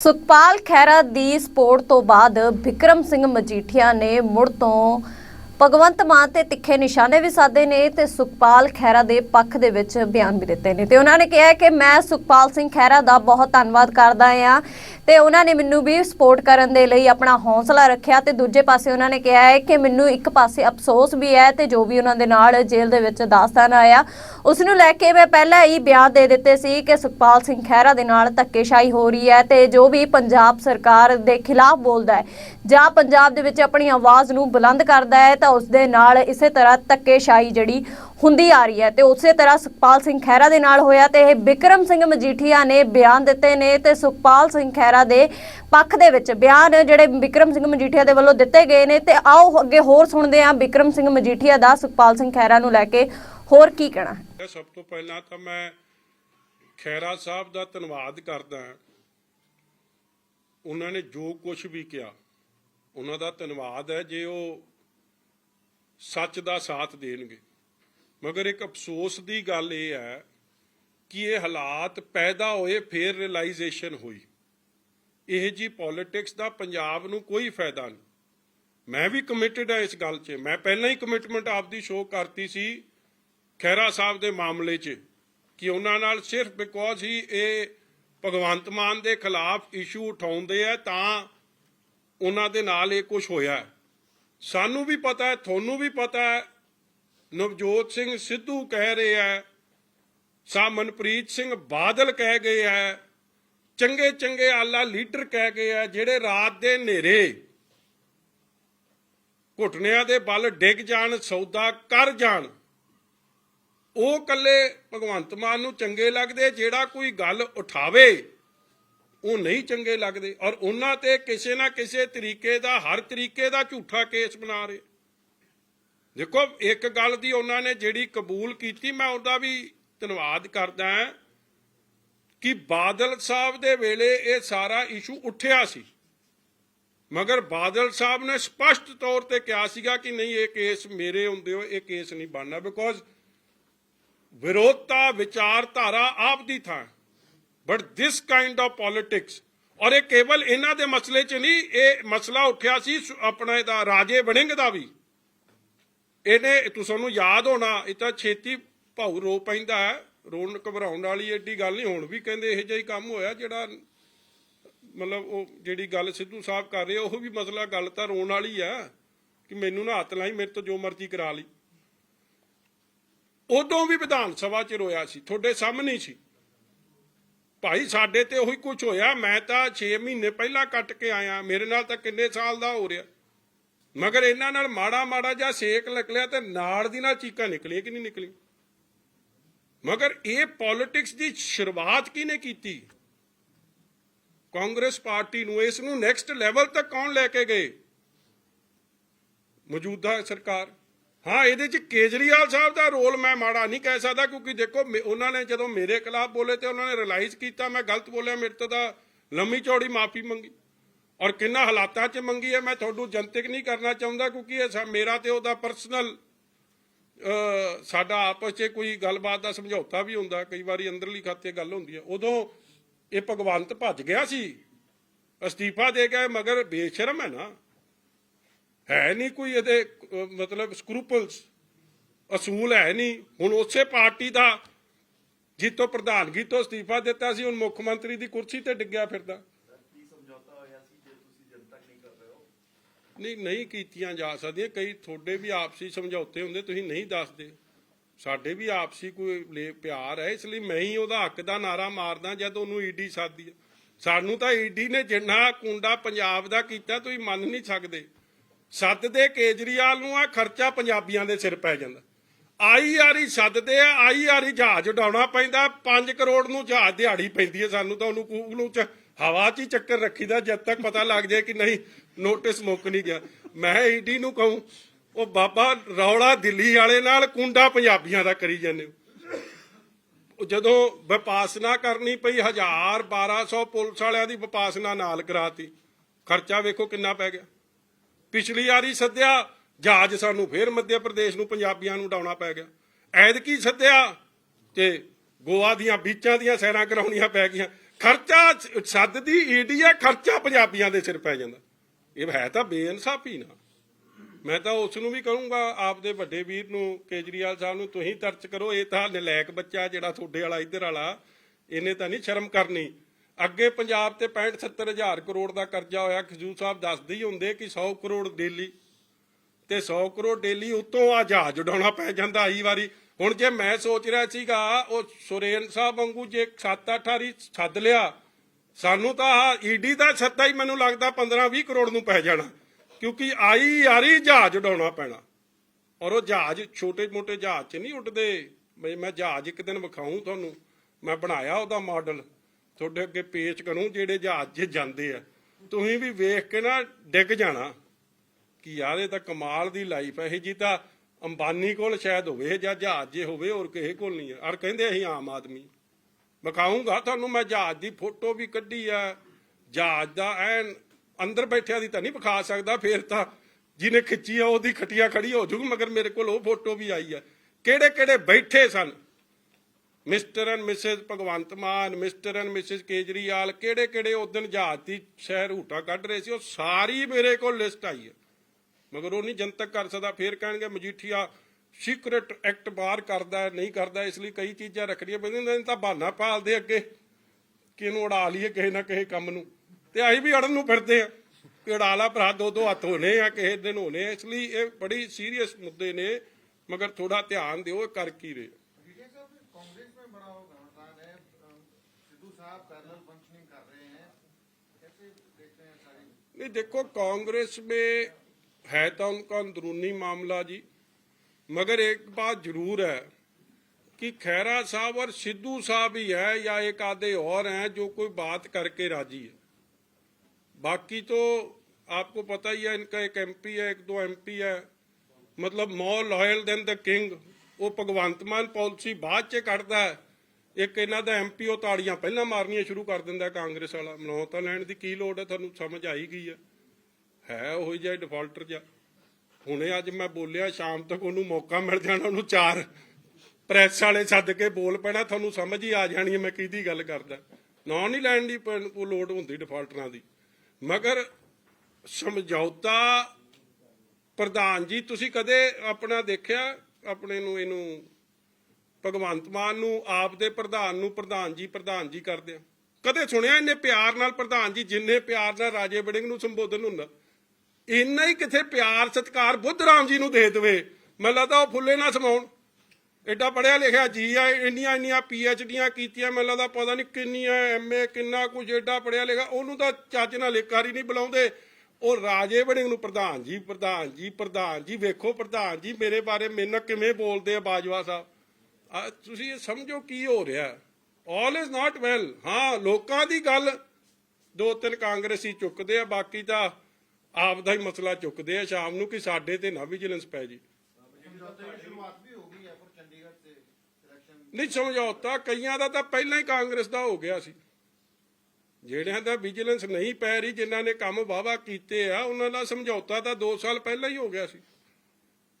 ਸੁਖਪਾਲ ਖਹਿਰਾ ਦੀ support ਤੋਂ ਬਾਅਦ ਵਿਕਰਮ ਸਿੰਘ ਮਜੀਠੀਆ ਨੇ ਮੁੜ ਤੋਂ ਭਗਵੰਤ ਮਾਨ ਤੇ ਤਿੱਖੇ ਨਿਸ਼ਾਨੇ ਵੀ ਸਾਧੇ ਨੇ ਤੇ ਸੁਖਪਾਲ ਖਹਿਰਾ ਦੇ ਪੱਖ ਦੇ ਵਿੱਚ ਬਿਆਨ ਵੀ ਦਿੱਤੇ ਨੇ। ਤੇ ਉਹਨਾਂ ਨੇ ਕਿਹਾ ਕਿ ਮੈਂ ਸੁਖਪਾਲ ਸਿੰਘ ਖਹਿਰਾ ਦਾ ਬਹੁਤ ਧੰਨਵਾਦ ਕਰਦਾ ਹਾਂ ਤੇ ਉਹਨਾਂ ਨੇ ਮੈਨੂੰ ਵੀ ਸਪੋਰਟ ਕਰਨ ਦੇ ਲਈ ਆਪਣਾ ਹੌਸਲਾ ਰੱਖਿਆ ਤੇ ਦੂਜੇ ਪਾਸੇ ਉਹਨਾਂ ਨੇ ਕਿਹਾ ਹੈ ਕਿ ਮੈਨੂੰ ਇੱਕ ਪਾਸੇ ਅਫਸੋਸ ਵੀ ਹੈ ਤੇ ਜੋ ਵੀ ਉਹਨਾਂ ਦੇ ਨਾਲ ਜੇਲ੍ਹ ਦੇ ਵਿੱਚ ਦਾਸਤਾਨ ਆਇਆ, ਉਸ ਨੂੰ ਲੈ ਕੇ ਮੈਂ ਪਹਿਲਾਂ ਹੀ ਬਿਆਨ ਦੇ ਦਿੱਤੇ ਸੀ ਕਿ ਸੁਖਪਾਲ ਸਿੰਘ ਖਹਿਰਾ ਦੇ ਨਾਲ ਧੱਕੇਸ਼ਾਹੀ ਹੋ ਰਹੀ ਹੈ ਤੇ ਜੋ ਵੀ ਪੰਜਾਬ ਸਰਕਾਰ ਦੇ ਖਿਲਾਫ ਬੋਲਦਾ ਹੈ ਜਾਂ ਪੰਜਾਬ ਦੇ ਵਿੱਚ ਆਪਣੀ ਆਵਾਜ਼ ਨੂੰ ਬੁਲੰਦ ਕਰਦਾ ਹੈ ਤਾਂ ਉਸ ਦੇ ਨਾਲ ਇਸੇ ਤਰ੍ਹਾਂ ਧੱਕੇਸ਼ਾਹੀ ਜਿਹੜੀ ਹੁੰਦੀ ਆ ਰਹੀ ਹੈ ਤੇ ਉਸੇ ਤਰ੍ਹਾਂ ਸੁਖਪਾਲ ਸਿੰਘ ਖਹਿਰਾ ਦੇ ਨਾਲ ਹੋਇਆ ਤੇ ਇਹ ਬਿਕਰਮ ਸਿੰਘ ਮਜੀਠੀਆ ਨੇ ਬਿਆਨ ਦਿੱਤੇ ਨੇ ਤੇ ਸੁਖਪਾਲ ਸਿੰਘ ਖਹਿਰਾ ਦੇ ਪੱਖ ਦੇ ਵਿੱਚ ਬਿਆਨ ਜਿਹੜੇ ਬਿਕਰਮ ਸਿੰਘ ਮਜੀਠੀਆ ਦੇ ਵੱਲੋਂ ਦਿੱਤੇ ਗਏ ਨੇ ਤੇ ਆਓ ਅੱਗੇ ਹੋਰ ਸੁਣਦੇ ਹਾਂ ਬਿਕਰਮ ਸਿੰਘ ਮਜੀਠੀਆ ਦਾ, ਸੁਖਪਾਲ ਸਿੰਘ ਖਹਿਰਾ ਨੂੰ ਲੈ ਕੇ ਹੋਰ ਕੀ ਕਹਿਣਾ ਹੈ? ਸਭ ਤੋਂ ਪਹਿਲਾਂ ਤਾਂ ਮੈਂ ਖੈਰਾ ਸਾਹਿਬ ਦਾ ਧੰਨਵਾਦ ਕਰਦਾ ਹਾਂ। ਉਹਨਾਂ ਨੇ ਜੋ ਕੁਝ ਵੀ ਕਿਹਾ, ਉਹਨਾਂ ਦਾ ਧੰਨਵਾਦ ਹੈ ਜੇ ਉਹ ਸੱਚ ਦਾ ਸਾਥ ਦੇਣਗੇ। ਮਗਰ ਇੱਕ ਅਫਸੋਸ ਦੀ ਗੱਲ ਇਹ ਹੈ ਕਿ ਇਹ ਹਾਲਾਤ ਪੈਦਾ ਹੋਏ ਫੇਰ ਰਿਅਲਾਈਜੇਸ਼ਨ ਹੋਈ। ਇਹ ਜੀ ਪੋਲਿਟਿਕਸ ਦਾ ਪੰਜਾਬ ਨੂੰ ਕੋਈ ਫਾਇਦਾ ਨਹੀਂ। ਮੈਂ ਵੀ ਕਮਿਟਡ ਹਾਂ ਇਸ ਗੱਲ 'ਚ। ਮੈਂ ਪਹਿਲਾਂ ਹੀ ਕਮਿਟਮੈਂਟ ਆਪਦੀ ਸ਼ੋਅ ਕਰਤੀ ਸੀ ਖਹਿਰਾ ਸਾਹਿਬ ਦੇ ਮਾਮਲੇ 'ਚ ਕਿ ਉਹਨਾਂ ਨਾਲ ਸਿਰਫ ਬਿਕੋਜ਼ ਹੀ ਇਹ ਭਗਵੰਤ ਮਾਨ ਦੇ ਖਿਲਾਫ ਇਸ਼ੂ ਉਠਾਉਂਦੇ ਆ ਤਾਂ ਉਹਨਾਂ ਦੇ ਨਾਲ ਇਹ ਕੁਝ ਹੋਇਆ। ਸਾਨੂੰ ਵੀ ਪਤਾ ਹੈ, ਤੁਹਾਨੂੰ ਵੀ ਪਤਾ ਹੈ, ਨਵਜੋਤ ਸਿੰਘ ਸਿੱਧੂ ਕਹਿ ਰਹੇ ਹੈ, ਸਾ ਮਨਪ੍ਰੀਤ ਸਿੰਘ ਬਾਦਲ ਕਹਿ ਗਏ ਹੈ, ਚੰਗੇ ਚੰਗੇ ਆਲਾ ਲੀਡਰ ਕਹਿ ਗਏ ਹੈ, ਜਿਹੜੇ ਰਾਤ ਦੇ ਹਨੇਰੇ ਘੁਟਨਿਆਂ ਦੇ ਬਲ ਡਿੱਗ ਜਾਣ, ਸੌਦਾ ਕਰ ਜਾਣ, ਉਹ ਕੱਲੇ ਭਗਵੰਤ ਮਾਨ ਨੂੰ ਚੰਗੇ ਲੱਗਦੇ, ਜਿਹੜਾ ਕੋਈ ਗੱਲ ਉਠਾਵੇ। ਉਹ ਨਹੀਂ ਚੰਗੇ ਲੱਗਦੇ ਔਰ ਉਹਨਾਂ ਤੇ ਕਿਸੇ ਨਾ ਕਿਸੇ ਤਰੀਕੇ ਦਾ, ਹਰ ਤਰੀਕੇ ਦਾ ਝੂਠਾ ਕੇਸ ਬਣਾ ਰਹੇ। ਦੇਖੋ, ਇੱਕ ਗੱਲ ਦੀ ਉਹਨਾਂ ਨੇ ਜਿਹੜੀ ਕਬੂਲ ਕੀਤੀ, ਮੈਂ ਉਹਦਾ ਵੀ ਧੰਨਵਾਦ ਕਰਦਾ ਕਿ ਬਾਦਲ ਸਾਹਿਬ ਦੇ ਵੇਲੇ ਇਹ ਸਾਰਾ ਇਸ਼ੂ ਉੱਠਿਆ ਸੀ। ਮਗਰ ਬਾਦਲ ਸਾਹਿਬ ਨੇ ਸਪਸ਼ਟ ਤੌਰ ਤੇ ਕਿਹਾ ਸੀਗਾ ਕਿ ਨਹੀਂ, ਇਹ ਕੇਸ ਮੇਰੇ ਹੁੰਦੇ ਹੋ ਇਹ ਕੇਸ ਨਹੀਂ ਬਣਨਾ ਬਿਕੋਜ਼ ਵਿਰੋਧਤਾ, ਵਿਚਾਰਧਾਰਾ ਆਪ ਦੀ ਥਾਂ। But this kind of politics ਔਰ ਇਹ ਕੇਵਲ ਇਹਨਾਂ ਦੇ ਮਸਲੇ 'ਚ ਨਹੀਂ, ਇਹ ਮਸਲਾ ਉੱਠਿਆ ਸੀ ਆਪਣਾ ਇਹਦਾ ਰਾਜੇ ਵੜਿੰਗ ਦਾ ਵੀ। ਇਹਨੇ ਤੁਹਾਨੂੰ ਯਾਦ ਹੋਣਾ, ਇਹ ਤਾਂ ਛੇਤੀ ਭਾਉ ਰੋ ਪੈਂਦਾ ਹੈ, ਰੋਣ ਘਬਰਾਉਣ ਵਾਲੀ ਏਡੀ ਗੱਲ ਨਹੀਂ, ਹੁਣ ਵੀ ਕਹਿੰਦੇ ਇਹੋ ਜਿਹਾ ਹੀ ਕੰਮ ਹੋਇਆ, ਜਿਹੜਾ ਮਤਲਬ ਉਹ ਜਿਹੜੀ ਗੱਲ ਸਿੱਧੂ ਸਾਹਿਬ ਕਰ ਰਹੇ ਉਹ ਵੀ ਮਸਲਾ ਗੱਲ ਤਾਂ ਰੋਣ ਵਾਲੀ ਆ, ਕਿ ਮੈਨੂੰ ਨਾ ਹੱਥ ਲਾਈ, ਮੇਰੇ ਤੋਂ ਜੋ ਮਰਜ਼ੀ ਕਰਾ ਲਈ। ਉਦੋਂ ਵੀ ਵਿਧਾਨ ਸਭਾ 'ਚ ਰੋਇਆ ਸੀ, ਤੁਹਾਡੇ ਸਾਹਮਣੇ ਸੀ। ਭਾਈ, ਸਾਡੇ ਤੇ ਉਹੀ ਕੁਝ ਹੋਇਆ। ਮੈਂ ਤਾਂ 6 ਮਹੀਨੇ ਪਹਿਲਾਂ ਕੱਟ ਕੇ ਆਇਆ। ਮੇਰੇ ਨਾਲ ਤਾਂ ਕਿੰਨੇ ਸਾਲ ਦਾ ਹੋ ਰਿਹਾ। ਮਗਰ ਇਹਨਾਂ ਨਾਲ ਮਾੜਾ ਮਾੜਾ ਜਿਹਾ ਸੇਕ ਨਿਕਲਿਆ ਤੇ ਨਾਲ ਦੀ ਨਾਲ ਚੀਕਾਂ ਨਿਕਲੀਆਂ ਕਿ ਨਹੀਂ ਨਿਕਲੀਆਂ? ਮਗਰ ਇਹ ਪੋਲਿਟਿਕਸ ਦੀ ਸ਼ੁਰੂਆਤ ਕਿਹਨੇ ਕੀਤੀ? ਕਾਂਗਰਸ ਪਾਰਟੀ ਨੂੰ ਇਸ ਨੂੰ ਨੈਕਸਟ ਲੈਵਲ ਤੱਕ ਕੌਣ ਲੈ ਕੇ ਗਏ? ਮੌਜੂਦਾ ਸਰਕਾਰ। ਹਾਂ, ਇਹਦੇ ਚ ਕੇਜਰੀਵਾਲ ਸਾਹਿਬ ਦਾ ਰੋਲ ਮੈਂ ਮਾੜਾ ਨਹੀਂ ਕਹਿ ਸਕਦਾ, ਕਿਉਂਕਿ ਦੇਖੋ, ਮੇ- ਉਹਨਾਂ ਨੇ ਜਦੋਂ ਮੇਰੇ ਖਿਲਾਫ ਬੋਲੇ ਤੇ ਉਹਨਾਂ ਨੇ ਰਿਅਲਾਈਜ਼ ਕੀਤਾ, ਮੈਂ ਗਲਤ ਬੋਲਿਆ, ਮੇਰੇ ਤੋਂ ਤਾਂ ਲੰਮੀ ਚੌੜੀ ਮਾਫੀ ਮੰਗੀ। ਔਰ ਕਿੰਨਾ ਹਾਲਾਤਾਂ 'ਚ ਮੰਗੀ ਹੈ, ਮੈਂ ਤੁਹਾਨੂੰ ਜਨਤਕ ਨਹੀਂ ਕਰਨਾ ਚਾਹੁੰਦਾ, ਕਿਉਂਕਿ ਇਹ ਸਾ- ਮੇਰਾ ਤੇ ਉਹਦਾ ਪਰਸਨਲ ਸਾਡਾ ਆਪਸ 'ਚ ਕੋਈ ਗੱਲਬਾਤ ਦਾ ਸਮਝੌਤਾ ਵੀ ਹੁੰਦਾ, ਕਈ ਵਾਰੀ ਅੰਦਰਲੀ ਖਾਤੇ ਗੱਲ ਹੁੰਦੀ ਹੈ। ਉਦੋਂ ਇਹ ਭਗਵੰਤ ਭੱਜ ਗਿਆ ਸੀ, ਅਸਤੀਫਾ ਦੇ ਕੇ ਮਗਰ ਬੇਸ਼ਰਮ ਹੈ ਨਾ। ਹੈ ਨਹੀਂ ਕੋਈ ਇਹਦੇ ਮਤਲਬ ਸਕਰੂਪਲਸ ਅਸੂਲ ਹੈ ਨਹੀਂ। ਹੁਣ ਉਸੇ ਪਾਰਟੀ ਦਾ ਜਿੱਤੋਂ ਪ੍ਰਧਾਨਗੀ ਤੋਂ ਅਸਤੀਫਾ ਦਿੱਤਾ ਸੀ, ਹੁਣ ਮੁੱਖ ਮੰਤਰੀ ਦੀ ਕੁਰਸੀ ਤੇ ਡਿੱਗਿਆ ਫਿਰਦਾ। ਨਹੀਂ ਨਹੀਂ ਕੀਤੀਆਂ ਜਾ ਸਕਦੀਆਂ। ਕਈ ਤੁਹਾਡੇ ਵੀ ਆਪਸੀ ਸਮਝੌਤੇ ਹੁੰਦੇ, ਤੁਸੀਂ ਨਹੀਂ ਦੱਸਦੇ। ਸਾਡੇ ਵੀ ਆਪਸੀ ਕੋਈ ਲੇ- ਪਿਆਰ ਹੈ, ਇਸ ਲਈ ਮੈਂ ਹੀ ਉਹਦਾ ਹੱਕ ਦਾ ਨਾਰਾ ਮਾਰਦਾ ਜਦ ਉਹਨੂੰ ਈਡੀ ਸਾਦੀ ਸਾਨੂੰ ਤਾਂ ਈਡੀ ਨੇ ਜਿੰਨਾ ਕੁੰਡਾ ਪੰਜਾਬ ਦਾ ਕੀਤਾ, ਤੁਸੀਂ ਮੰਨ ਨਹੀਂ ਸਕਦੇ। ਸੱਦਦੇ ਕੇਜਰੀਵਾਲ ਨੂੰ ਆ ਖਰਚਾ ਪੰਜਾਬੀਆਂ ਦੇ ਸਿਰ ਪੈ ਜਾਂਦਾ। ਆਈਆਰਈ ਸੱਦਦੇ ਆ ਆਈਆਰਈ ਜਹਾਜ਼ ਉਡਾਉਣਾ ਪੈਂਦਾ 5 ਕਰੋੜ ਨੂੰ ਜਹਾਜ਼ ਦਿਹਾੜੀ ਪੈਂਦੀ ਹੈ ਸਾਨੂੰ ਤਾਂ ਉਹਨੂੰ ਕੂਕ ਨੂੰ ਚ ਹਵਾ 'ਚ ਹੀ ਚੱਕਰ ਰੱਖੀਦਾ, ਜਦ ਤੱਕ ਪਤਾ ਲੱਗ ਜਾਏ ਕਿ ਨਹੀਂ ਨੋਟਿਸ ਮੁੱਕ ਨਹੀਂ ਗਿਆ। ਮੈਂ ਈਡੀ ਨੂੰ ਕਹੂੰ, ਉਹ ਬਾਬਾ ਰੌਲਾ ਦਿੱਲੀ ਵਾਲੇ ਨਾਲ ਕੁੰਡਾ ਪੰਜਾਬੀਆਂ ਦਾ ਕਰੀ ਜਾਂਦੇ ਜਦੋਂ ਵਿਪਾਸਨਾ ਕਰਨੀ ਪਈ 1000 1200 ਪੁਲਿਸ ਵਾਲਿਆਂ ਦੀ ਵਿਪਾਸਨਾ ਨਾਲ ਕਰਾਤੀ। ਖਰਚਾ ਵੇਖੋ ਕਿੰਨਾ ਪੈ ਗਿਆ। ਪਿਛਲੀ ਵਾਰੀ ਸੱਦਿਆ, ਜਹਾਜ਼ ਸਾਨੂੰ ਫੇਰ ਮੱਧ ਪ੍ਰਦੇਸ਼ ਨੂੰ ਪੰਜਾਬੀਆਂ ਨੂੰ ਉਡਾਉਣਾ ਪੈ ਗਿਆ। ਐਦ ਕੀ ਸੱਦਿਆ ਤੇ ਗੋਆ ਦੀਆਂ ਬੀਚਾਂ ਦੀਆਂ ਸੈਰਾਂ ਕਰਾਉਣੀਆਂ ਪੈ ਗਈਆਂ। ਖਰਚਾ ਸੱਦ ਦੀ ਈਡੀ ਆ, ਖਰਚਾ ਪੰਜਾਬੀਆਂ ਦੇ ਸਿਰ ਪੈ ਜਾਂਦਾ। ਇਹ ਹੈ ਤਾਂ ਬੇਇਨਸਾਫੀ ਨਾ। ਮੈਂ ਤਾਂ ਉਸ ਨੂੰ ਵੀ ਕਹੂੰਗਾ, ਆਪਦੇ ਵੱਡੇ ਵੀਰ ਨੂੰ, ਕੇਜਰੀਵਾਲ ਸਾਹਿਬ ਨੂੰ, ਤੁਸੀਂ ਤਰਚ ਕਰੋ, ਇਹ ਤਾਂ ਨਲਾਇਕ ਬੱਚਾ ਜਿਹੜਾ ਤੁਹਾਡੇ ਵਾਲਾ, ਇੱਧਰ ਵਾਲਾ, ਇਹਨੇ ਤਾਂ ਨਹੀਂ ਸ਼ਰਮ ਕਰਨੀ। ਅੱਗੇ ਪੰਜਾਬ ਤੇ 65 70 ਹਜ਼ਾਰ ਕਰੋੜ ਦਾ ਕਰਜ਼ਾ ਹੋਇਆ। ਖਜੂਰ ਸਾਹਿਬ ਦੱਸਦੇ ਹੀ ਹੁੰਦੇ ਕਿ 100 ਕਰੋੜ ਡੇਲੀ ਤੇ 100 ਕਰੋੜ ਡੇਲੀ ਉਤੋਂ ਆ ਜਹਾਜ਼ ਉਡਾਉਣਾ ਪੈ ਜਾਂਦਾ ਆਈ ਵਾਰੀ। ਹੁਣ ਜੇ ਮੈਂ ਸੋਚ ਰਿਹਾ ਸੀਗਾ, ਉਹ ਸੁਰੇਨ ਸਾਹਿਬ ਵਾਂਗੂ ਜੇ 7-8 ਵਾਰੀ ਛੱਡ ਲਿਆ, ਸਾਨੂੰ ਤਾਂ ਈਡੀ ਦਾ ਛੱਤਾ ਹੀ ਮੈਨੂੰ ਲੱਗਦਾ 15-20 ਕਰੋੜ ਨੂੰ ਪੈ ਜਾਣਾ, ਕਿਉਂਕਿ ਆਈ ਯਾਰੀ ਜਹਾਜ਼ ਉਡਾਉਣਾ ਪੈਣਾ। ਔਰ ਉਹ ਜਹਾਜ਼ ਛੋਟੇ-ਮੋਟੇ ਜਹਾਜ਼ 'ਚ ਨਹੀਂ ਉੱਡਦੇ। ਬਈ ਮੈਂ ਜਹਾਜ਼ ਇੱਕ ਦਿਨ ਵਿਖਾਉਂ ਤੁਹਾਨੂੰ, ਮੈਂ ਬਣਾਇਆ ਉਹਦਾ ਮਾਡਲ। ਤੁਹਾਡੇ ਅੱਗੇ ਪੇਸ਼ ਕਰੂੰ, ਜਿਹੜੇ ਜਹਾਜ਼ 'ਚ ਜਾਂਦੇ ਆ। ਤੁਸੀਂ ਵੀ ਵੇਖ ਕੇ ਨਾ ਡਿੱਗ ਜਾਣਾ ਕਿ ਯਾਰ, ਇਹ ਤਾਂ ਕਮਾਲ ਦੀ ਲਾਈਫ ਹੈ ਇਹ ਜੀ ਤਾਂ ਅੰਬਾਨੀ ਕੋਲ ਸ਼ਾਇਦ ਹੋਵੇ ਜਾਂ ਜਹਾਜ਼ ਜੇ ਹੋਵੇ, ਹੋਰ ਕਿਸੇ ਕੋਲ ਨਹੀਂ ਹੈ ਔਰ ਕਹਿੰਦੇ ਅਸੀਂ ਆਮ ਆਦਮੀ। ਵਿਖਾਊਂਗਾ ਤੁਹਾਨੂੰ, ਮੈਂ ਜਹਾਜ਼ ਦੀ ਫੋਟੋ ਵੀ ਕੱਢੀ ਆ। ਜਹਾਜ਼ ਦਾ ਐਨ ਅੰਦਰ ਬੈਠਿਆ ਦੀ ਤਾਂ ਨਹੀਂ ਵਿਖਾ ਸਕਦਾ, ਫੇਰ ਤਾਂ ਜਿਹਨੇ ਖਿੱਚੀ ਆ, ਉਹਦੀ ਖਟੀਆ ਖੜੀ ਹੋ ਜੂਗੀ ਮਗਰ ਮੇਰੇ ਕੋਲ ਉਹ ਫੋਟੋ ਵੀ ਆਈ ਆ। ਕਿਹੜੇ ਕਿਹੜੇ ਬੈਠੇ ਸਨ? Mr and Mrs Bhagwant Mann, Mr and Mrs Kejriwal ਕਿਹੜੇ ਕਿਹੜੇ ਉਦੋਂ ਜਹਾਜ਼ ਦੀ ਸ਼ਹਿਰ ਹੂਟਾ ਕੱਢ ਰਹੇ ਸੀ, ਉਹ ਸਾਰੀ ਮੇਰੇ ਕੋਲ ਲਿਸਟ ਆਈ ਹੈ। ਮਗਰ ਉਹ ਨਹੀਂ ਜਨਤਕ ਕਰ ਸਕਦਾ, ਫੇਰ ਕਹਿਣਗੇ ਮਜੀਠੀਆ ਸੀਕ੍ਰੇਟ ਐਕਟ ਬਾਹਰ ਕਰਦਾ ਨਹੀਂ ਕਰਦਾ, ਇਸ ਲਈ ਕਈ ਚੀਜ਼ਾਂ ਰੱਖਣੀਆਂ ਪੈਂਦੀਆਂ ਨੇ ਤਾਂ ਬਹਾਨਾ ਭਾਲਦੇ ਅੱਗੇ, ਕਿ ਇਹਨੂੰ ਉਡਾ ਲਈਏ ਕਿਸੇ ਨਾ ਕਿਸੇ ਕੰਮ ਨੂੰ। ਤੇ ਅਸੀਂ ਵੀ ਅੜਨ ਨੂੰ ਫਿਰਦੇ ਆ ਕਿ ਉਡਾਲਾ ਭਰਾ ਦੋ ਦੋ ਹੱਥ ਹੋਣੇ ਆ, ਕਿਸੇ ਦਿਨ ਹੋਣੇ ਆ। ਇਸ ਲਈ ਇਹ ਬੜੀ ਸੀਰੀਅਸ ਮੁੱਦੇ ਨੇ, ਮਗਰ ਥੋੜਾ ਧਿਆਨ ਦਿਓ, ਇਹ ਕਰ ਕੀ ਰਹੇ नहीं, देखो, कांग्रेस में है तो उनका अंदरूनी मामला जी, मगर एक बात ज़रूर है कि खैरा साहब और सिद्धू साहब ही है या एक आधे और हैं जो कोई बात करके राज़ी है। बाकी तो आपको पता ही है, इनका एक एमपी है, एक दो एमपी है। मतलब more loyal than the king वो भगवंत मान पॉलिसी बाद च करता है। ਇੱਕ ਇਹਨਾਂ ਦਾ ਐਮਪੀ ਉਹ ਤਾੜੀਆਂ ਪਹਿਲਾਂ ਮਾਰਨੀਆਂ ਸ਼ੁਰੂ ਕਰ ਦਿੰਦਾ ਕਾਂਗਰਸ ਵਾਲਾ। ਮਨੋ ਤਾਂ ਲੈਣ ਦੀ ਕੀ ਲੋੜ ਹੈ? ਤੁਹਾਨੂੰ ਸਮਝ ਆਈ ਗਈ ਹੈ। ਹੈ ਉਹ ਜਿਹਾ ਡਿਫਾਲਟਰ ਜਿਹਾ। ਹੁਣੇ ਅੱਜ ਮੈਂ ਬੋਲਿਆ, ਸ਼ਾਮ ਤੱਕ ਉਹਨੂੰ ਮੌਕਾ ਮਿਲ ਜਾਣਾ, ਉਹਨੂੰ ਚਾਰ ਪ੍ਰੈਸ ਵਾਲੇ ਸੱਦ ਕੇ ਬੋਲ ਪੈਣਾ, ਤੁਹਾਨੂੰ ਸਮਝ ਹੀ ਆ ਜਾਣੀ ਹੈ ਮੈਂ ਕਿਹਦੀ ਗੱਲ ਕਰਦਾ। ਨਾ ਨਹੀਂ ਲੈਣ ਦੀ ਪ- ਲੋੜ ਹੁੰਦੀ ਡਿਫਾਲਟਰਾਂ ਦੀ। ਮਗਰ ਸਮਝੌਤਾ ਪ੍ਰਧਾਨ ਜੀ, ਤੁਸੀਂ ਕਦੇ ਆਪਣਾ ਦੇਖਿਆ? ਆਪਣੇ ਨੂੰ ਇਹਨੂੰ ਭਗਵੰਤ ਮਾਨ ਨੂੰ, ਆਪ ਦੇ ਪ੍ਰਧਾਨ ਨੂੰ ਪ੍ਰਧਾਨ ਜੀ ਪ੍ਰਧਾਨ ਜੀ ਕਰਦੇ ਆ। ਕਦੇ ਸੁਣਿਆ ਇਹਨੇ ਪਿਆਰ ਨਾਲ ਪ੍ਰਧਾਨ ਜੀ, ਜਿੰਨੇ ਪਿਆਰ ਨਾਲ ਰਾਜੇ ਵੜਿੰਗ ਨੂੰ ਸੰਬੋਧਨ ਹੁੰਦਾ? ਇੰਨਾ ਹੀ ਕਿਥੇ ਪਿਆਰ, ਸਤਿਕਾਰ ਬੁੱਧ ਰਾਮ ਜੀ ਨੂੰ ਦੇ ਦੇਵੇ? ਮੈਨੂੰ ਲੱਗਦਾ ਉਹ ਫੁੱਲੇ ਨਾ ਸਮਾਉਣ। ਐਡਾ ਪੜਿਆ ਲਿਖਿਆ ਜੀ ਆ, ਇੰਨੀਆਂ ਇੰਨੀਆਂ ਪੀ ਐਚ ਡੀਆਂ ਕੀਤੀਆਂ, ਮੈਨੂੰ ਲੱਗਦਾ ਪਤਾ ਨਹੀਂ ਕਿੰਨੀਆਂ ਐਮਏ ਕਿੰਨਾ ਕੁਝ ਐਡਾ ਪੜਿਆ ਲਿਖਿਆ। ਉਹਨੂੰ ਤਾਂ ਚੱਜ ਨਾਲ ਇੱਕ ਵਾਰੀ ਨਹੀਂ ਬੁਲਾਉਂਦੇ। ਉਹ ਰਾਜੇ ਵੜਿੰਗ ਨੂੰ ਪ੍ਰਧਾਨ ਜੀ ਪ੍ਰਧਾਨ ਜੀ ਪ੍ਰਧਾਨ ਜੀ, ਵੇਖੋ ਪ੍ਰਧਾਨ ਜੀ ਮੇਰੇ ਬਾਰੇ ਮੇਰੇ ਨਾਲ ਕਿਵੇਂ ਬੋਲਦੇ ਆ ਬਾਜਵਾ ਸਾਹਿਬ। ਤੁਸੀਂ ਇਹ ਸਮਝੋ ਕੀ ਹੋ ਰਿਹਾ? ਆਲ ਇਜ਼ ਨਾਟ ਵੈਲ ਹਾਂ, ਲੋਕਾਂ ਦੀ ਗੱਲ ਦੋ ਤਿੰਨ ਕਾਂਗਰਸੀ ਚੁੱਕਦੇ ਆ, ਬਾਕੀ ਤਾਂ ਆਪ ਦਾ ਹੀ ਮਸਲਾ ਚੁੱਕਦੇ ਆ। ਸ਼ਾਮ ਨੂੰ ਕਿ ਸਾਡੇ ਤੇ ਨਾ ਵਿਜੀਲੈਂਸ ਪੈ ਜੀ। ਨਹੀਂ ਸਮਝੌਤਾ ਕਈਆਂ ਦਾ ਤਾਂ ਪਹਿਲਾਂ ਹੀ ਕਾਂਗਰਸ ਦਾ ਹੋ ਗਿਆ ਸੀ। ਜਿਹੜਿਆਂ ਦਾ ਵਿਜੀਲੈਂਸ ਨਹੀਂ ਪੈ ਰਹੀ, ਜਿਨ੍ਹਾਂ ਨੇ ਕੰਮ ਵਾਵਾ ਕੀਤੇ ਆ, ਉਹਨਾਂ ਦਾ ਸਮਝੌਤਾ ਤਾਂ 2 ਸਾਲ ਪਹਿਲਾਂ ਹੀ ਹੋ ਗਿਆ ਸੀ।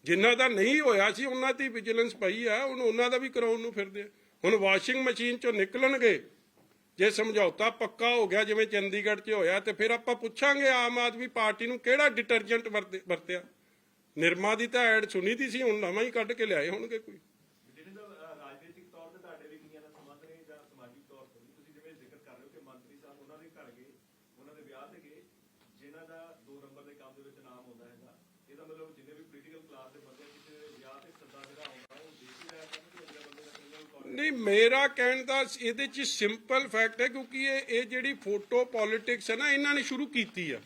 ਜਿਨ੍ਹਾਂ ਦਾ ਨਹੀਂ ਹੋਇਆ ਸੀ, ਉਹਨਾਂ ਦੀ ਵਿਜੀਲੈਂਸ ਪਈ ਆ, ਹੁਣ ਉਹਨਾਂ ਦਾ ਵੀ ਕਰਾਉਣ ਨੂੰ ਫਿਰਦੇ ਆ। ਹੁਣ ਵਾਸ਼ਿੰਗ ਮਸ਼ੀਨ ਚੋਂ ਨਿਕਲਣਗੇ, ਜੇ ਸਮਝੌਤਾ ਪੱਕਾ ਹੋ ਗਿਆ, ਜਿਵੇਂ ਚੰਡੀਗੜ੍ਹ 'ਚ ਹੋਇਆ, ਤੇ ਫਿਰ ਆਪਾਂ ਪੁੱਛਾਂਗੇ ਆਮ ਆਦਮੀ ਪਾਰਟੀ ਨੂੰ ਕਿਹੜਾ ਡਿਟਰਜੈਂਟ ਵਰਤਿਆ। ਨਿਰਮਾ ਦੀ ਤਾਂ ਐਡ ਸੁਣੀ ਦੀ ਸੀ, ਹੁਣ ਨਵਾਂ ਹੀ ਕੱਢ ਕੇ ਲਿਆਏ ਹੋਣਗੇ ਕੋਈ। ਜਿਨ੍ਹਾਂ ਦਾ ਦੋ ਨੰਬਰ ਦੇ ਕੰਮ ਦੇ ਵਿੱਚ ਨਾਮ ਹੁੰਦਾ ਹੈਗਾ ਇਹਦਾ ਮਤਲਬ ਜਿੰਨੇ ਵੀ ਪੋਲੀਟੀਕਲ ਕਲਾਸ ਦੇ ਬੰਦੇ ਕਿਸੇ ਵਿਆਹ ਤੇ ਸੱਦਾ ਜਿਹੜਾ ਆਉਂਦਾ, ਉਹ ਦੇਖ ਹੀ ਰਿਹਾ ਕਰਨਗੇ ਅਗਲੇ ਬੰਦੇ ਦਾ ਕ੍ਰਿਮੀਨਲ ਰਿਕਾਰਡ ਨਹੀਂ, ਮੇਰਾ ਕਹਿਣ ਦਾ ਇਹਦੇ ਚ ਸਿੰਪਲ ਫੈਕਟ ਹੈ ਕਿਉਂਕਿ ਇਹ ਇਹ ਜਿਹੜੀ ਫੋਟੋ ਪੋਲਿਟਿਕਸ ਹੈ ਨਾ, ਇਹਨਾਂ ਨੇ ਸ਼ੁਰੂ ਕੀਤੀ ਆ।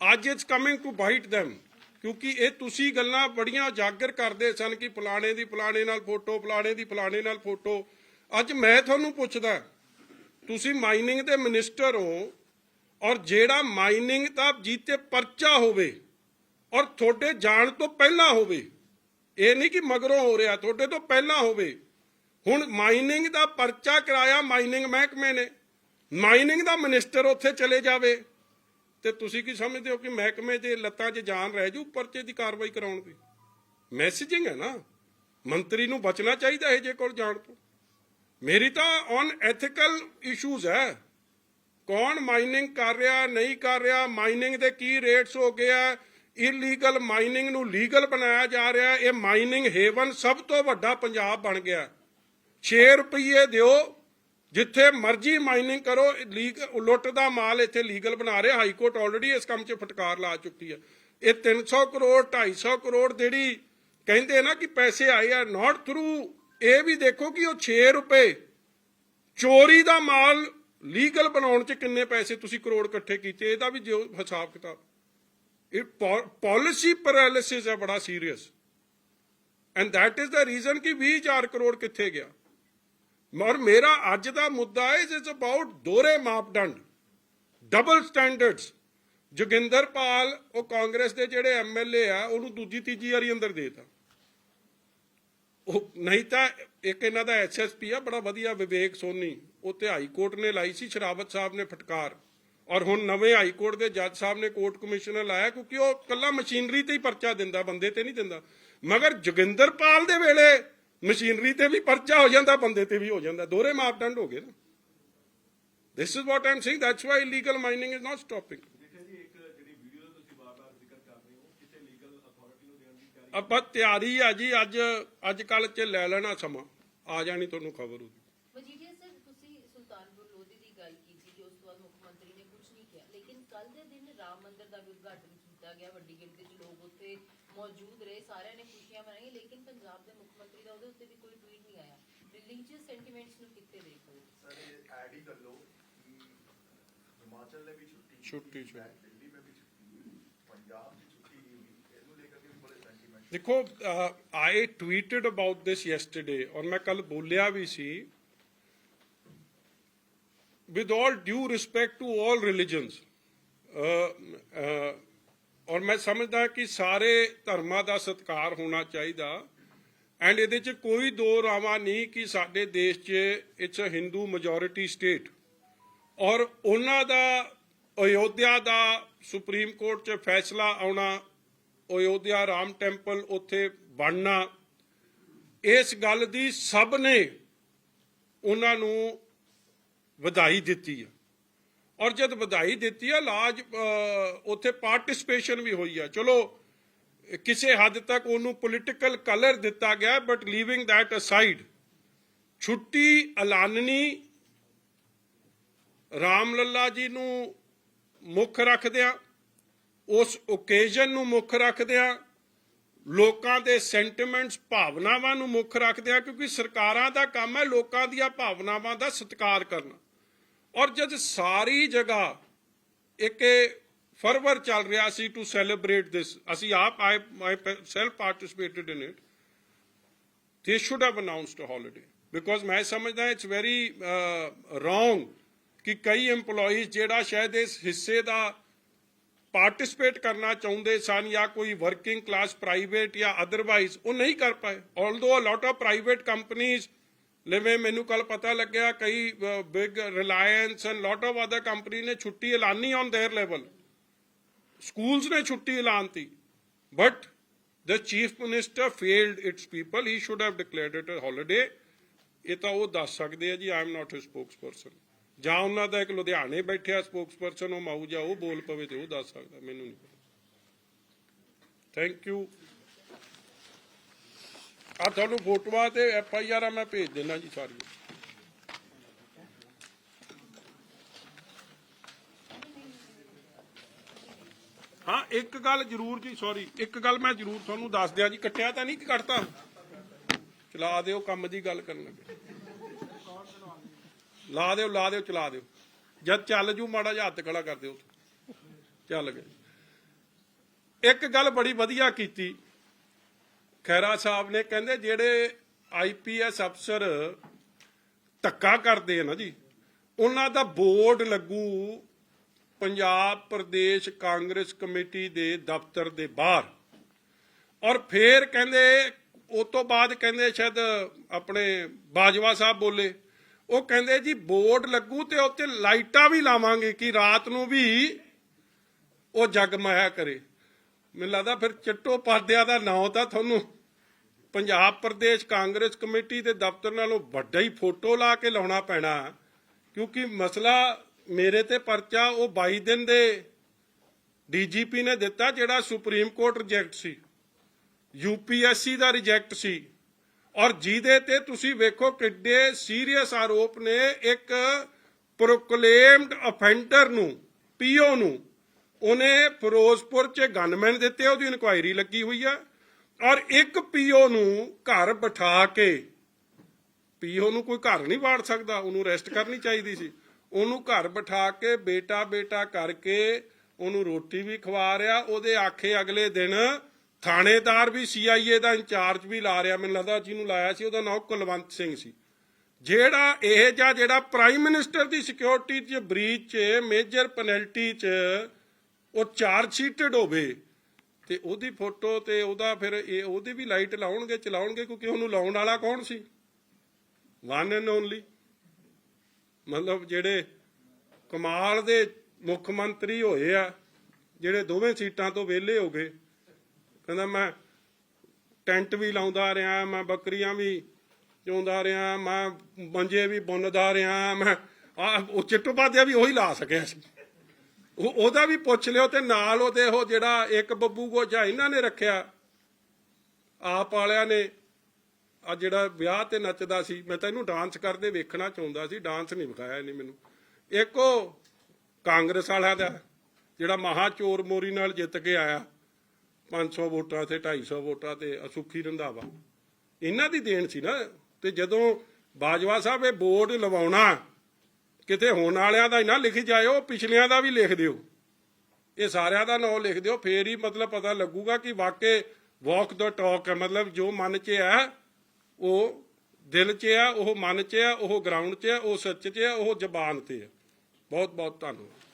ਅੱਜ it's coming to bite them, ਕਿਉਂਕਿ ਇਹ ਤੁਸੀਂ ਗੱਲਾਂ ਬੜੀਆਂ ਉਜਾਗਰ ਕਰਦੇ ਸਨ ਕਿ ਫਲਾਣੇ ਦੀ ਫਲਾਣੇ ਨਾਲ ਫੋਟੋ ਫਲਾਣੇ ਦੀ ਫਲਾਣੇ ਨਾਲ ਫੋਟੋ ਅੱਜ ਮੈਂ ਤੁਹਾਨੂੰ ਪੁੱਛਦਾ, ਤੁਸੀਂ ਮਾਈਨਿੰਗ ਦੇ ਮਿਨਿਸਟਰ ਹੋ, ਔਰ ਜਿਹੜਾ ਮਾਈਨਿੰਗ ਦਾ ਜੀਤੇ ਪਰਚਾ ਹੋਵੇ ਔਰ ਤੁਹਾਡੇ ਜਾਣ ਤੋਂ ਪਹਿਲਾਂ ਹੋਵੇ, ਇਹ ਨਹੀਂ ਕਿ ਮਗਰੋਂ ਹੋ ਰਿਹਾ, ਤੁਹਾਡੇ ਤੋਂ ਪਹਿਲਾਂ ਹੋਵੇ, ਹੁਣ ਮਾਈਨਿੰਗ ਦਾ ਪਰਚਾ ਕਰਾਇਆ ਮਾਈਨਿੰਗ ਮਹਿਕਮੇ ਨੇ ਮਾਈਨਿੰਗ ਦਾ ਮਿਨਿਸਟਰ ਉੱਥੇ ਚਲੇ ਜਾਵੇ, ਤੇ ਤੁਸੀਂ ਕੀ ਸਮਝਦੇ ਹੋ ਕਿ ਮਹਿਕਮੇ ਦੇ ਲੱਤਾਂ 'ਚ ਜਾਨ ਰਹਿ ਜੂ ਪਰਚੇ ਦੀ ਕਾਰਵਾਈ ਕਰਾਉਣ ਦੀ? ਮੈਸੇਜਿੰਗ ਹੈ ਨਾ, ਮੰਤਰੀ ਨੂੰ ਬਚਣਾ ਚਾਹੀਦਾ ਹੈ ਜੇ ਕੋਲ ਜਾਣ ਤੋਂ। ਮੇਰੀ ਤਾਂ ਔਨ ਐਥੀਕਲ ਇਸ਼ੂਜ਼ ਹੈ। ਕੌਣ ਮਾਈਨਿੰਗ ਕਰ ਰਿਹਾ, ਨਹੀਂ ਕਰ ਰਿਹਾ ਮਾਈਨਿੰਗ ਦੇ ਕੀ ਰੇਟਸ ਹੋ ਗਏ ਗਿਆ ਇਲੀਗਲ ਮਾਈਨਿੰਗ ਨੂੰ ਲੀਗਲ ਬਣਾਇਆ ਜਾ ਰਿਹਾ ਇਹ ਮਾਈਨਿੰਗ ਹੇਵਨ ਸਭ ਤੋਂ ਵੱਡਾ ਪੰਜਾਬ ਬਣ ਗਿਆ। 6 ਰੁਪਏ ਦਿਓ, ਜਿੱਥੇ ਮਰਜ਼ੀ ਮਾਈਨਿੰਗ ਕਰੋ ਲੀਗਲ ਲੁੱਟ ਦਾ ਮਾਲ ਇੱਥੇ ਲੀਗਲ ਬਣਾ ਰਿਹਾ। ਹਾਈ ਕੋਰਟ ਆਲਰੇਡੀ ਇਸ ਕੰਮ 'ਚ ਫਟਕਾਰ ਲਾ ਚੁੱਕੀ ਹੈ। ਇਹ 300 ਕਰੋੜ 250 ਕਰੋੜ ਜਿਹੜੀ ਕਹਿੰਦੇ ਨਾ ਕਿ ਪੈਸੇ ਆਏ ਆ ਨਾਟ ਥਰੂ ਇਹ ਵੀ ਦੇਖੋ ਕਿ ਉਹ 6 ਰੁਪਏ। ਚੋਰੀ ਦਾ ਮਾਲ ਲੀਗਲ ਬਣਾਉਣ 'ਚ ਕਿੰਨੇ ਪੈਸੇ ਤੁਸੀਂ ਕਰੋੜ ਇਕੱਠੇ ਕੀਤੇ, ਇਹਦਾ ਵੀ ਜੋ ਹਿਸਾਬ ਕਿਤਾਬ। ਇਹ ਪਾਲਿਸੀ ਪੈਰਾਲਿਸਿਸ ਹੈ ਬੜਾ serious and that is the reason ਕਿ 20000 ਕਰੋੜ ਕਿੱਥੇ ਗਿਆ। ਮਰ ਮੇਰਾ ਅੱਜ ਦਾ ਮੁੱਦਾ ਹੈ ਇਟਸ ਅਬਾਊਟ ਦੋਰੇ ਮਾਪਦੰਡ। ਡਬਲ ਸਟੈਂਡਰਡਸ ਜੋਗਿੰਦਰ ਪਾਲ, ਉਹ ਕਾਂਗਰਸ ਦੇ ਜਿਹੜੇ ਐਮਐਲਏ ਆ, ਉਹਨੂੰ ਦੂਜੀ ਤੀਜੀ ਵਾਰੀ ਅੰਦਰ ਦੇਤਾ। ਉਹ ਨਹੀਂ ਤਾਂ ਇੱਕ ਇਹਨਾਂ ਦਾ ਐਸਐਸਪੀ ਆ, ਬੜਾ ਵਧੀਆ ਵਿਵੇਕ ਸੋਨੀ। ਉੱਤੇ ਹਾਈ ਕੋਰਟ ਨੇ ਲਾਈ ਸੀ, ਸ਼ਰਾਵਤ ਸਾਹਿਬ ਨੇ ਫਟਕਾਰ। ਔਰ ਹੁਣ ਨਵੇਂ ਹਾਈ ਕੋਰਟ ਦੇ ਜੱਜ ਸਾਹਿਬ ਨੇ ਕੋਰਟ ਕਮਿਸ਼ਨਰ ਲਾਇਆ ਕਿਉਂਕਿ ਉਹ ਕੱਲਾ ਮਸ਼ੀਨਰੀ ਤੇ ਹੀ ਪਰਚਾ ਦਿੰਦਾ ਬੰਦੇ ਤੇ ਨਹੀਂ ਦਿੰਦਾ। ਮਗਰ ਜੋਗਿੰਦਰ ਪਾਲ ਦੇ ਵੇਲੇ ਮਸ਼ੀਨਰੀ ਤੇ ਵੀ ਪਰਚਾ ਹੋ ਜਾਂਦਾ ਬੰਦੇ ਤੇ ਵੀ ਹੋ ਜਾਂਦਾ। ਦੋਹਰੇ ਮਾਪਦੰਡ ਹੋ ਗਏ ਨਾ। This is what I'm saying that's why illegal mining is not stopping ਆਪਾਂ ਤਿਆਰੀ ਆ ਜੀ ਅੱਜ ਅੱਜ ਕੱਲ ਚ ਲੈ ਲੈਣਾ ਸਮਾਂ। ਆ ਜਾਣੀ ਤੁਹਾਨੂੰ ਖਬਰ ਉਹਦੀ ਮਜੀਠੀਆ ਸਰ ਤੁਸੀਂ ਸੁਲਤਾਨਪੁਰ ਲੋਧੀ ਦੀ ਗੱਲ ਕੀਤੀ ਕਿ ਉਸ ਤੋਂ ਬਾਅਦ ਮੁੱਖ ਮੰਤਰੀ ਨੇ ਕੁਝ ਨਹੀਂ ਕਿਹਾ ਲੇਕਿਨ ਕੱਲ ਦੇ ਦਿਨ ਰਾਮ ਮੰਦਿਰ ਦਾ ਵੀ ਉਦਘਾਟਨ ਕੀਤਾ ਗਿਆ ਵੱਡੀ ਗਿਣਤੀ 'ਚ ਲੋਕ ਉੱਥੇ ਮੌਜੂਦ ਰਹੇ ਸਾਰਿਆਂ ਨੇ ਖੁਸ਼ੀਆਂ ਮਨਾਈਆਂ ਲੇਕਿਨ ਪੰਜਾਬ ਦੇ ਮੁੱਖ ਮੰਤਰੀ ਦਾ ਉਹਦੇ ਉੱਤੇ ਵੀ ਕੋਈ ਟਵੀਟ ਨਹੀਂ ਆਇਆ ਰਿਲੀਜੀਅਸ ਸੈਂਟੀਮੈਂਟਸ ਨੂੰ ਕਿੱਥੇ ਦੇਖੋ सर ये ऐड ही कर लो कि हिमाचल में भी छुट्टी छुट्टी छुट्टी। दिल्ली में भी छुट्टी हुई पंजाब में छुट्टी नहीं हुई ਇਹਨੂੰ ਲੈ ਕੇ ਵੀ ਬੜੇ ਸੈਂਟੀਮੈਂਟ ਦੇਖੋ I tweeted about this yesterday ਔਰ ਮੈਂ ਕੱਲ ਬੋਲਿਆ ਵੀ ਸੀ with all due respect to all religions ਅਹ, ਅਹ, ਔਰ ਮੈਂ ਸਮਝਦਾ ਕਿ ਸਾਰੇ ਧਰਮਾਂ ਦਾ ਸਤਿਕਾਰ ਹੋਣਾ ਚਾਹੀਦਾ। ਐਂਡ ਇਹਦੇ ਚ ਕੋਈ ਦੋ ਰਾਵਾਂ ਨਹੀਂ ਕਿ ਸਾਡੇ ਦੇਸ਼ 'ਚ it's a Hindu majority state ਔਰ ਉਹਨਾਂ ਦਾ, ਅਯੋਧਿਆ ਦਾ ਸੁਪਰੀਮ ਕੋਰਟ 'ਚ ਫੈਸਲਾ ਆਉਣਾ, ਅਯੋਧਿਆ ਰਾਮ ਟੈਂਪਲ ਉੱਥੇ ਬਣਨਾ, ਇਸ ਗੱਲ ਦੀ ਸਭ ਨੇ ਉਹਨਾਂ ਨੂੰ ਵਧਾਈ ਦਿੱਤੀ ਹੈ ਔਰ ਜਦ ਵਧਾਈ ਦਿੱਤੀ ਆ, ਲਾਜ ਉੱਥੇ ਪਾਰਟਿਸਿਪੇਸ਼ਨ ਵੀ ਹੋਈ ਹੈ ਚਲੋ, ਕਿਸੇ ਹੱਦ ਤੱਕ ਉਹਨੂੰ ਪੋਲਿਟੀਕਲ ਕਲਰ ਦਿੱਤਾ ਗਿਆ ਬਟ ਲੀਵਿੰਗ that ਅਸਾਈਡ ਛੁੱਟੀ ਐਲਾਨਣੀ ਰਾਮ ਲੱਲਾ ਜੀ ਨੂੰ ਮੁੱਖ ਰੱਖਦਿਆਂ, ਉਸ ਓਕੇਜ਼ਨ ਨੂੰ ਮੁੱਖ ਰੱਖਦਿਆਂ, ਲੋਕਾਂ ਦੇ ਸੈਂਟੀਮੈਂਟਸ ਭਾਵਨਾਵਾਂ ਨੂੰ ਮੁੱਖ ਰੱਖਦਿਆਂ, ਕਿਉਂਕਿ ਸਰਕਾਰਾਂ ਦਾ ਕੰਮ ਹੈ ਲੋਕਾਂ ਦੀਆਂ ਭਾਵਨਾਵਾਂ ਦਾ ਸਤਿਕਾਰ ਕਰਨਾ। ਔਰ ਜਦ ਸਾਰੀ ਜਗ੍ਹਾ ਇੱਕ ਫਰਵਰ ਚੱਲ ਰਿਹਾ ਸੀ ਟੂ ਸੈਲੀਬ੍ਰੇਟ ਦਿਸ ਅਸੀਂ ਆਪ I myself participated in it they should have announced a holiday. Because ਮੈਂ ਸਮਝਦਾ ਇਟਸ ਵੈਰੀ ਰੋਂਗ ਕਿ ਕਈ EMPLOYEES ਜਿਹੜਾ ਸ਼ਾਇਦ ਇਸ ਹਿੱਸੇ ਦਾ ਪਾਰਟਿਸਿਪੇਟ ਕਰਨਾ ਚਾਹੁੰਦੇ ਸਨ ਜਾਂ ਕੋਈ ਵਰਕਿੰਗ ਕਲਾਸ ਪ੍ਰਾਈਵੇਟ ਜਾਂ ਅਦਰਵਾਈਜ਼ ਉਹ ਨਹੀਂ ਕਰ ਪਾਏ। Although a lot of private ਕੰਪਨੀਆਂ ਜਿਵੇਂ ਮੈਨੂੰ ਕੱਲ ਪਤਾ ਲੱਗਿਆ ਕਈ big Reliance and lot of other company ਨੇ ਛੁੱਟੀ ਐਲਾਨੀ ਔਨ देयर ਲੈਵਲ schools ਨੇ ਛੁੱਟੀ ਐਲਾਨਤੀ but the chief minister failed its people he should have declared it a holiday ਇਹ ਤਾਂ ਉਹ ਦੱਸ ਸਕਦੇ ਆ ਜੀ I am not his spokesperson ਜਾਂ ਉਹਨਾਂ ਦਾ ਇੱਕ ਲੁਧਿਆਣੇ ਬੈਠਿਆ ਸਪੋਕਸਪਰਸਨ ਉਹ ਮਾਊ ਜਾ ਉਹ ਬੋਲ ਪਵੇ ਤੇ ਉਹ ਦੱਸ ਸਕਦਾ ਮੈਨੂੰ ਨਹੀਂ ਥੈਂਕ ਯੂ ਆ ਤੁਹਾਨੂੰ ਫੋਟੋਆਂ ਤੇ ਐਫ ਆਈ ਆਰ ਮੈਂ ਭੇਜ ਦੇਣਾ ਜੀ ਸਾਰੀਆਂ ਹਾਂ, ਇੱਕ ਗੱਲ ਜ਼ਰੂਰ ਜੀ ਸੌਰੀ ਇੱਕ ਗੱਲ ਮੈਂ ਜ਼ਰੂਰ ਤੁਹਾਨੂੰ ਦੱਸ ਦਿਆਂ ਜੀ, ਕੱਟਿਆ ਤਾਂ ਨਹੀਂ ਕੱਟਤਾ? ਚਲਾ ਦਿਓ, ਕੰਮ ਦੀ ਗੱਲ ਕਰਨ ਲੱਗੇ। ਲਾ ਦਿਓ ਲਾ ਦਿਓ, ਚਲਾ ਦਿਓ। ਜਦ ਚੱਲ ਜੂ, ਮਾੜਾ ਜਿਹਾ ਹੱਥ ਖੜਾ ਕਰ ਦਿਓ। ਚੱਲ ਗਏ। ਇੱਕ ਗੱਲ ਬੜੀ ਵਧੀਆ ਕੀਤੀ। ਖੈਰਾ ਸਾਹਿਬ ਨੇ ਕਹਿੰਦੇ ਜਿਹੜੇ ਆਈਪੀਐਸ ਅਫਸਰ ਧੱਕਾ ਕਰਦੇ ਆ ਨਾ ਜੀ, ਉਹਨਾਂ ਦਾ ਬੋਰਡ ਲੱਗੂ ਪੰਜਾਬ ਪ੍ਰਦੇਸ਼ ਕਾਂਗਰਸ ਕਮੇਟੀ ਦੇ ਦਫ਼ਤਰ ਦੇ ਬਾਹਰ। ਔਰ ਫੇਰ ਕਹਿੰਦੇ ਉਸ ਤੋਂ ਬਾਅਦ ਕਹਿੰਦੇ ਸ਼ਾਇਦ ਆਪਣੇ ਬਾਜਵਾ ਸਾਹਿਬ ਬੋਲੇ, ਉਹ ਕਹਿੰਦੇ ਜੀ ਬੋਰਡ ਲੱਗੂ ਤੇ ਉੱਤੇ ਲਾਈਟਾਂ ਵੀ ਲਾਵਾਂਗੇ ਕਿ ਰਾਤ ਨੂੰ ਵੀ ਉਹ ਜਗਮਇਆ ਕਰੇ। ਮੈਨੂੰ ਲੱਗਦਾ ਫਿਰ ਚਿੱਟੋ ਪਰਦਿਆਂ ਦਾ ਨਾਂ ਤਾਂ ਤੁਹਾਨੂੰ ਪੰਜਾਬ ਪ੍ਰਦੇਸ਼ ਕਾਂਗਰਸ ਕਮੇਟੀ ਦੇ ਦਫ਼ਤਰ ਨਾਲੋਂ ਵੱਡਾ ਹੀ ਫੋਟੋ ਲਾ ਕੇ ਲਾਉਣਾ ਪੈਣਾ। ਕਿਉਂਕਿ ਮਸਲਾ ਮੇਰੇ ਤੇ ਪਰਚਾ, ਉਹ 22 ਦਿਨ ਦੇ ਡੀਜੀਪੀ ਨੇ ਦਿੱਤਾ, ਜਿਹੜਾ ਸੁਪਰੀਮ ਕੋਰਟ ਰਿਜੈਕਟ ਸੀ। ਯੂਪੀਐਸਸੀ ਦਾ ਰਿਜੈਕਟ ਸੀ। ਔਰ ਜਿਹਦੇ ਤੇ ਤੁਸੀਂ ਵੇਖੋ ਕਿੱਡੇ ਸੀਰੀਅਸ ਆਰੋਪ ਨੇ ਇੱਕ ਪ੍ਰੋਕਲੇਮਡ ਅਫੈਂਡਰ ਨੂੰ, ਪੀਓ ਨੂੰ। ਉਹਨੇ ਫਿਰੋਜ਼ਪੁਰ ਚ ਗਨਮੈਨ ਦਿੱਤੇ, ਉਹਦੀ ਇਨਕੁਆਇਰੀ ਲੱਗੀ ਹੋਈ ਆ। ਔਰ ਇੱਕ ਪੀਓ ਨੂੰ ਘਰ ਬਿਠਾ ਕੇ, ਪੀਓ ਨੂੰ ਕੋਈ ਘਰ ਨਹੀਂ ਵਾੜ ਸਕਦਾ, ਉਹਨੂੰ ਰੈਸਟ ਕਰਨੀ ਚਾਹੀਦੀ ਸੀ। ਉਹਨੂੰ ਘਰ ਬਿਠਾ ਕੇ ਬੇਟਾ ਬੇਟਾ ਕਰਕੇ ਉਹਨੂੰ ਰੋਟੀ ਵੀ ਖਵਾ ਰਿਹਾ। ਉਹਦੇ ਆਖੇ ਅਗਲੇ ਦਿਨ ਥਾਣੇਦਾਰ ਵੀ ਸੀਆਈਏ ਦਾ ਇੰਚਾਰਜ ਵੀ ਲਾ ਰਿਹਾ। ਮੈਨੂੰ ਲੱਗਦਾ ਜਿਹਨੂੰ ਲਾਇਆ ਸੀ, ਉਹਦਾ ਨਾਮ ਕੁਲਵੰਤ ਸਿੰਘ ਸੀ। ਜਿਹੜਾ ਇਹ ਜਾਂ ਜਿਹੜਾ ਪ੍ਰਾਈਮ ਮਿਨਿਸਟਰ ਦੀ ਸਿਕਿਉਰਿਟੀ 'ਚ ਬ੍ਰੀਚ 'ਚ ਮੇਜਰ ਪੈਨਲਟੀ 'ਚ ਉਹ ਚਾਰਜ ਸ਼ੀਟਡ ਹੋਵੇ ਤੇ ਉਹਦੀ ਫੋਟੋ ਤੇ ਉਹਦਾ ਫਿਰ ਇਹ ਉਹਦੀ ਵੀ ਲਾਈਟ ਲਾਉਣਗੇ, ਚਲਾਉਣਗੇ, ਕਿਉਂਕਿ ਉਹਨੂੰ ਲਾਉਣ ਵਾਲਾ ਕੌਣ ਸੀ? ਵਨ ਐਂਡ ਓਨਲੀ ਮਤਲਬ ਜਿਹੜੇ ਕਮਾਲ ਦੇ ਮੁੱਖ ਮੰਤਰੀ ਹੋਏ ਆ, ਜਿਹੜੇ ਦੋਵੇਂ ਸੀਟਾਂ ਤੋਂ ਵਿਹਲੇ ਹੋ ਗਏ। ਕਹਿੰਦਾ ਮੈਂ ਟੈਂਟ ਵੀ ਲਾਉਂਦਾ ਰਿਹਾ, ਮੈਂ ਬੱਕਰੀਆਂ ਵੀ ਚੋਂਦਾ ਰਿਹਾ, ਮੈਂ ਮੰਜੇ ਵੀ ਬੁੰਨਦਾ ਰਿਹਾ, ਮੈਂ ਉਹ ਉਹ ਚਿੱਟੋਪਾਧਿਆ ਵੀ ਉਹੀ ਲਾ ਸਕਿਆ ਸੀ। ਉਹਦਾ ਵੀ ਪੁੱਛ ਲਿਓ ਤੇ ਨਾਲ ਉਹਦੇ ਉਹ ਜਿਹੜਾ ਇੱਕ ਬੱਬੂ ਗੋਜਾ ਇਹਨਾਂ ਨੇ ਰੱਖਿਆ। ਆਪ ਵਾਲਿਆਂ ਨੇ ਆ ਜਿਹੜਾ ਵਿਆਹ ਤੇ ਨੱਚਦਾ ਸੀ, ਮੈਂ ਤਾਂ ਇਹਨੂੰ ਡਾਂਸ ਕਰਦੇ ਵੇਖਣਾ ਚਾਹੁੰਦਾ ਸੀ ਡਾਂਸ ਨਹੀਂ ਵਿਖਾਇਆ ਇਹਨੇ ਮੈਨੂੰ। ਇੱਕ ਉਹ ਕਾਂਗਰਸ ਵਾਲਾ ਦਾ, ਜਿਹੜਾ ਮਹਾ ਚੋਰ ਮੋਰੀ ਨਾਲ ਜਿੱਤ ਕੇ ਆਇਆ। 500 ਵੋਟਾਂ ਤੇ 250 ਵੋਟਾਂ ਤੇ ਅਸੁਖੀ ਰੰਧਾਵਾ। ਇਹਨਾਂ ਦੀ ਦੇਣ ਸੀ ਨਾ, ਤੇ ਜਦੋਂ ਬਾਜਵਾ ਸਾਹਿਬ ਇਹ ਬੋਰਡ ਲਵਾਉਣਾ ਕਿਤੇ ਹੋਣ ਵਾਲਿਆਂ ਦਾ ਹੀ ਨਾ ਲਿਖੀ ਜਾਇਓ, ਪਿਛਲਿਆਂ ਦਾ ਵੀ ਲਿਖ ਦਿਓ। ਇਹ ਸਾਰਿਆਂ ਦਾ ਨਾਮ ਲਿਖ ਦਿਓ, ਫੇਰ ਹੀ ਮਤਲਬ ਪਤਾ ਲੱਗੂਗਾ ਕਿ ਵਾਕਈ ਵਾਕ ਦਾ ਟਾਕ ਹੈ। ਮਤਲਬ ਜੋ ਮਨ 'ਚ ਹੈ, ਉਹ ਦਿਲ 'ਚ ਹੈ, ਉਹ ਮਨ 'ਚ ਹੈ, ਉਹ ਗਰਾਊਂਡ 'ਚ ਹੈ, ਉਹ ਸੱਚ 'ਚ ਹੈ, ਉਹ ਜ਼ਬਾਨ ਤੇ ਹੈ। ਬਹੁਤ ਬਹੁਤ ਧੰਨਵਾਦ।